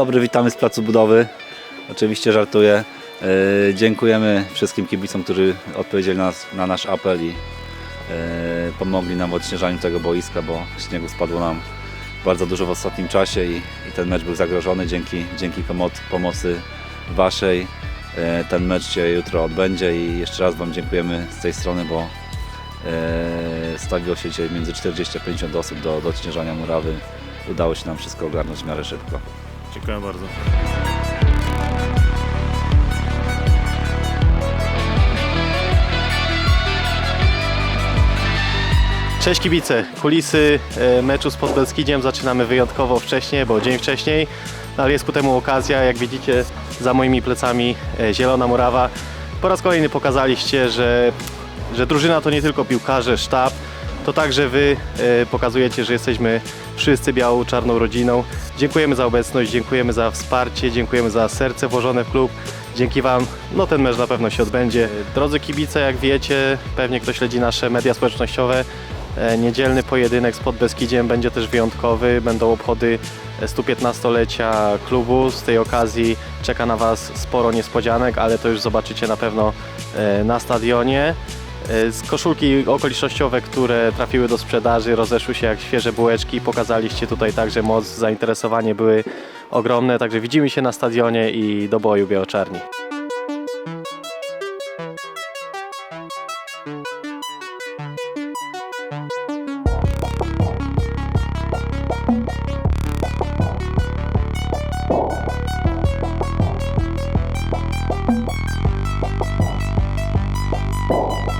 dobry, witamy z placu budowy. Oczywiście żartuję. E, Dziękujemy wszystkim kibicom, którzy odpowiedzieli na, na nasz apel i e, pomogli nam w odśnieżaniu tego boiska, bo śniegu spadło nam bardzo dużo w ostatnim czasie i, i ten mecz był zagrożony. Dzięki, dzięki pomoc, pomocy Waszej e, ten mecz się jutro odbędzie i jeszcze raz Wam dziękujemy z tej strony, bo stawiło się dzisiaj między 40 a 50 osób do, do odśnieżania murawy. Udało się nam wszystko ogarnąć w miarę szybko. Dziękuję bardzo. Cześć kibice, kulisy e, meczu z Podbeskidziem zaczynamy wyjątkowo wcześnie, bo dzień wcześniej, no, ale jest ku temu okazja, jak widzicie za moimi plecami e, Zielona Murawa. Po raz kolejny pokazaliście, że, że drużyna to nie tylko piłkarze, sztab, to także wy e, pokazujecie, że jesteśmy wszyscy białą, czarną rodziną. Dziękujemy za obecność, dziękujemy za wsparcie, dziękujemy za serce włożone w klub. Dzięki Wam, no ten mecz na pewno się odbędzie. Drodzy kibice, jak wiecie, pewnie kto śledzi nasze media społecznościowe, E, Niedzielny pojedynek z Podbeskidziem będzie też wyjątkowy. Będą obchody 115-lecia klubu. Z tej okazji czeka na Was sporo niespodzianek, ale to już zobaczycie na pewno e, na stadionie. E, Z koszulki okolicznościowe, które trafiły do sprzedaży, rozeszły się jak świeże bułeczki. Pokazaliście tutaj także moc, zainteresowanie były ogromne. Także widzimy się na stadionie i do boju biało-czarni. E,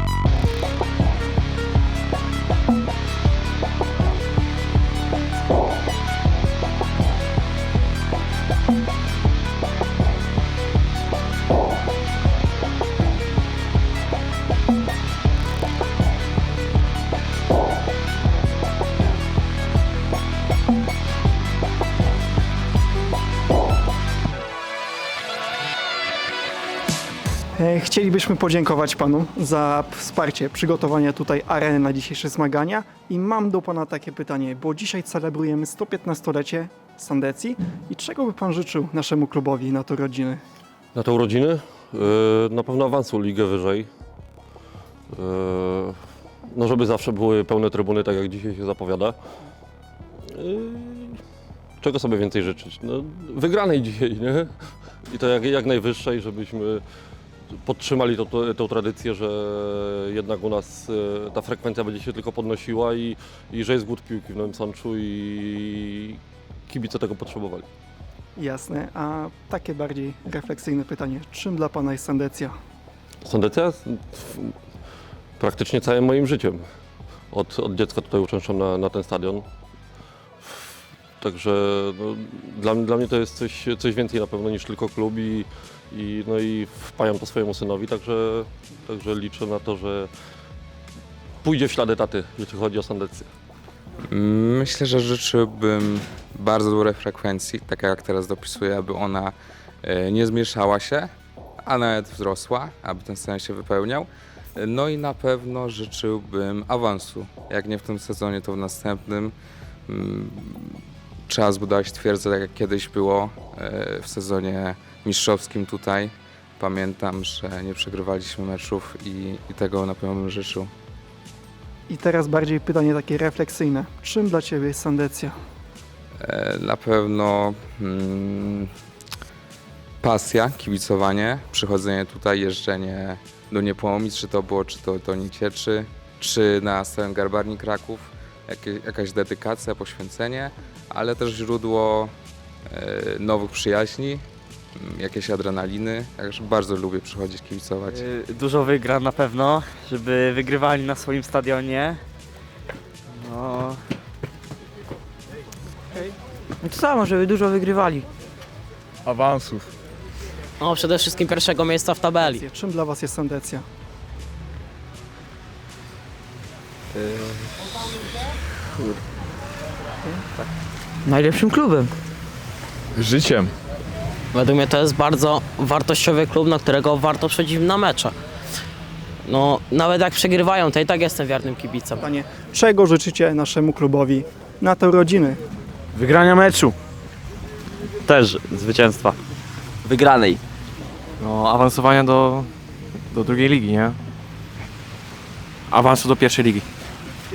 Chcielibyśmy podziękować Panu za wsparcie przygotowania tutaj areny na dzisiejsze zmagania i mam do Pana takie pytanie, bo dzisiaj celebrujemy 115-lecie Sandecji i czego by Pan życzył naszemu klubowi na to rodziny? Na te urodziny? Yy, na pewno awansu ligę wyżej. Yy, no żeby zawsze były pełne trybuny, tak jak dzisiaj się zapowiada. Yy, czego sobie więcej życzyć? No, wygranej dzisiaj, nie? I to jak, jak najwyższej, żebyśmy podtrzymali to, tą tradycję, że jednak u nas yy, ta frekwencja będzie się tylko podnosiła i, i że jest głód piłki w Nowym Sączu i kibice tego potrzebowali. Jasne, a takie bardziej refleksyjne pytanie, czym dla Pana jest Sandecja? Sandecja jest praktycznie całym moim życiem. Od, od dziecka tutaj uczęszczam na, na ten stadion. Także no, dla, dla mnie to jest coś, coś więcej na pewno niż tylko klub i, i, no i wpajam to swojemu synowi, także, także liczę na to, że pójdzie w ślady taty, jeśli chodzi o Sandecję. Myślę, że życzyłbym bardzo dobrej frekwencji, tak jak teraz dopisuję, aby ona e, nie zmniejszała się, a nawet wzrosła, aby ten stadion się wypełniał. No i na pewno życzyłbym awansu. Jak nie w tym sezonie, to w następnym. Trzeba zbudować twierdzę, tak jak kiedyś było e, w sezonie mistrzowskim tutaj. Pamiętam, że nie przegrywaliśmy meczów i, i tego na pewno bym życzył. I teraz bardziej pytanie takie refleksyjne, czym dla Ciebie jest Sandecja? E, Na pewno mm, pasja, kibicowanie, przychodzenie tutaj, jeżdżenie do Niepołomic, czy to było, czy to do Nicieczy, czy na Stadion Garbarni Kraków, jakaś dedykacja, poświęcenie, ale też źródło e, nowych przyjaźni, mm, jakieś adrenaliny, także bardzo lubię przychodzić kibicować. Y, Dużo wygra na pewno, żeby wygrywali na swoim stadionie. No, No to samo, żeby dużo wygrywali. Awansów. No, przede wszystkim pierwszego miejsca w tabeli. Czym dla Was jest Sandecja? Najlepszym klubem. Życiem. Według mnie to jest bardzo wartościowy klub, na którego warto przychodzić na mecze. No, nawet jak przegrywają, to i tak jestem wiernym kibicem. Pytanie, czego życzycie naszemu klubowi na te urodziny? Wygrania meczu. Też zwycięstwa. Wygranej. No, awansowania do, do drugiej ligi, nie? Awansu do pierwszej ligi.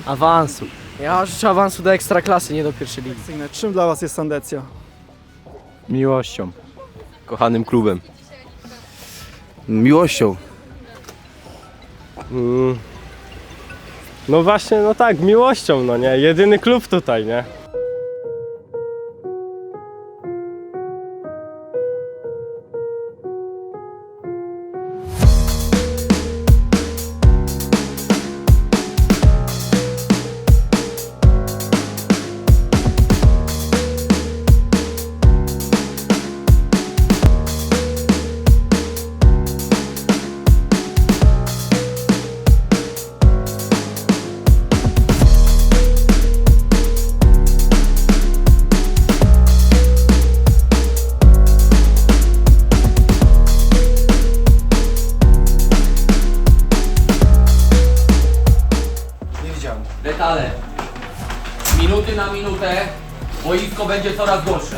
Awansu. Ja życzę awansu do ekstraklasy, nie do pierwszej ligi. Czym dla Was jest Sandecja? Miłością. Kochanym klubem. Miłością. No właśnie, no tak, miłością, no nie? Jedyny klub tutaj, nie? Detale. Minuty na minutę boisko będzie coraz gorsze.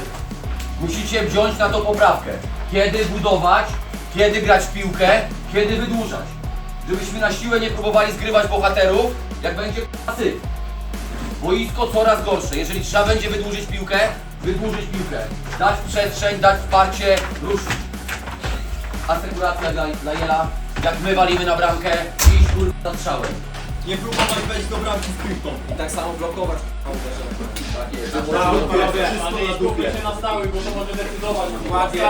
Musicie wziąć na to poprawkę. Kiedy budować, kiedy grać w piłkę, kiedy wydłużać. Żebyśmy na siłę nie próbowali zgrywać bohaterów, jak będzie syf. Boisko coraz gorsze. Jeżeli trzeba będzie wydłużyć piłkę, wydłużyć piłkę. Dać przestrzeń, dać wsparcie, ruszyć. Asekuracja dla, dla Jela. Jak my walimy na bramkę, iść kurwa za strzałem. Nie próbować wejść do bramki z piłką. I tak samo blokować. Tak jest. się na stałych, bo to może decydować.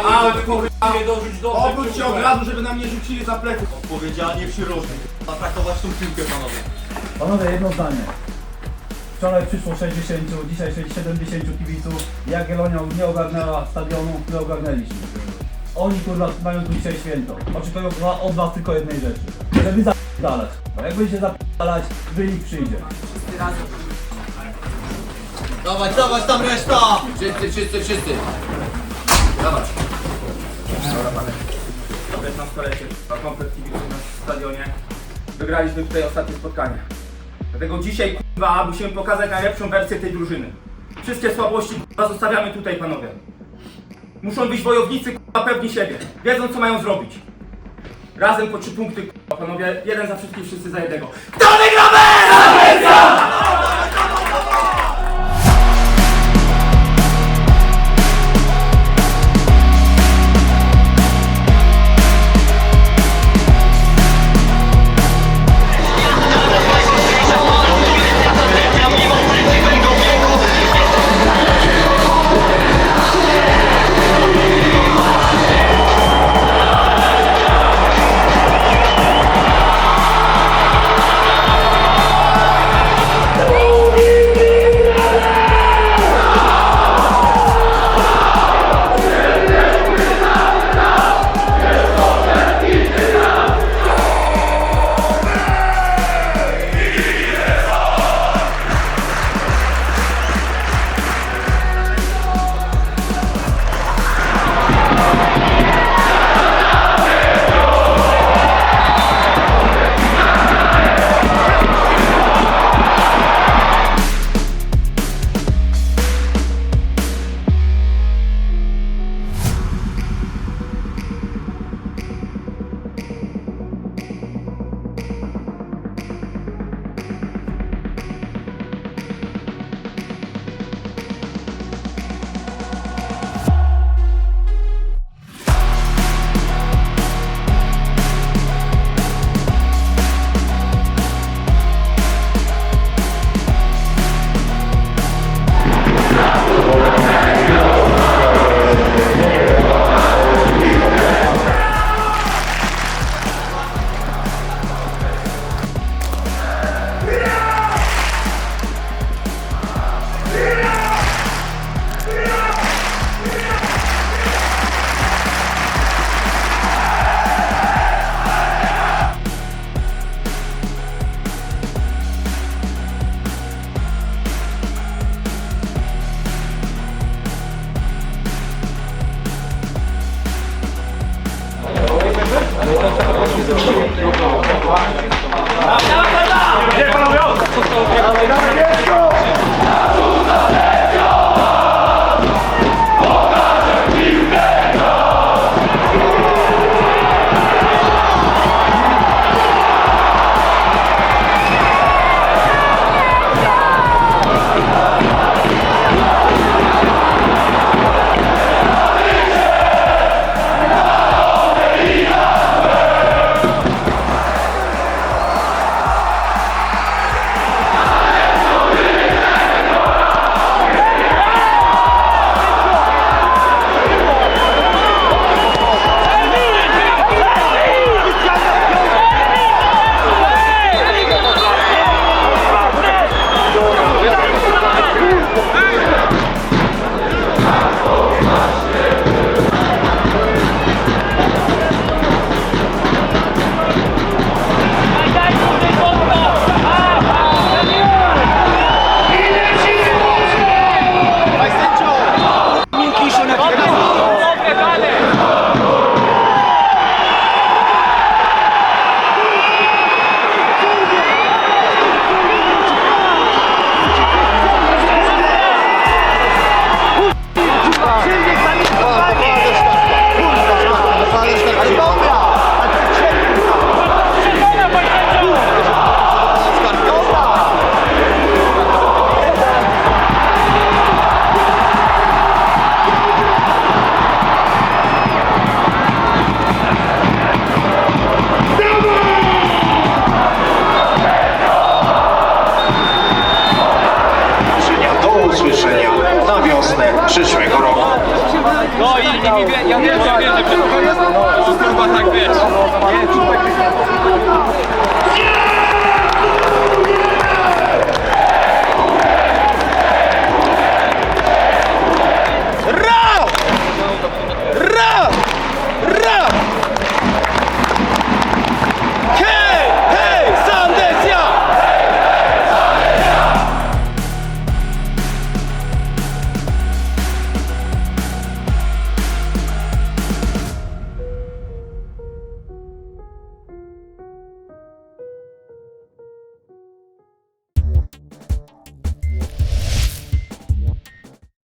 Ale kurwa nie dorzuć do Obróć się od razu, żeby nam nie rzucili za plecy. Odpowiedzialnie przyrożnik. Atakować tą piłkę, panowie. Panowie, jedno zdanie. Wczoraj przyszło 60, dzisiaj 70 kibiców. Jak Jelonia nie ogarnęła stadionu, my ogarnęliśmy. Oni kurwa mają tu dzisiaj święto. Oczekują od was tylko jednej rzeczy. Żeby zap***dalać. Bo jak będziecie zap***dalać, wynik przyjdzie. Dawać, dawać tam reszta! Wszyscy, wszyscy, wszyscy. Dawać. 15-lecie, na komplet kibiców na stadionie. Wygraliśmy tutaj ostatnie spotkanie. Dlatego dzisiaj k***a musimy pokazać najlepszą wersję tej drużyny. Wszystkie słabości k***a zostawiamy tutaj panowie. Muszą być wojownicy k***a pewni siebie. Wiedzą co mają zrobić. Razem po trzy punkty k***a panowie. Jeden za wszystkich, wszyscy za jednego. Kto wygra usłyszenia na wiosnę przyszłego roku. No i, i ja wiem, że wierzę, że to tak wiesz.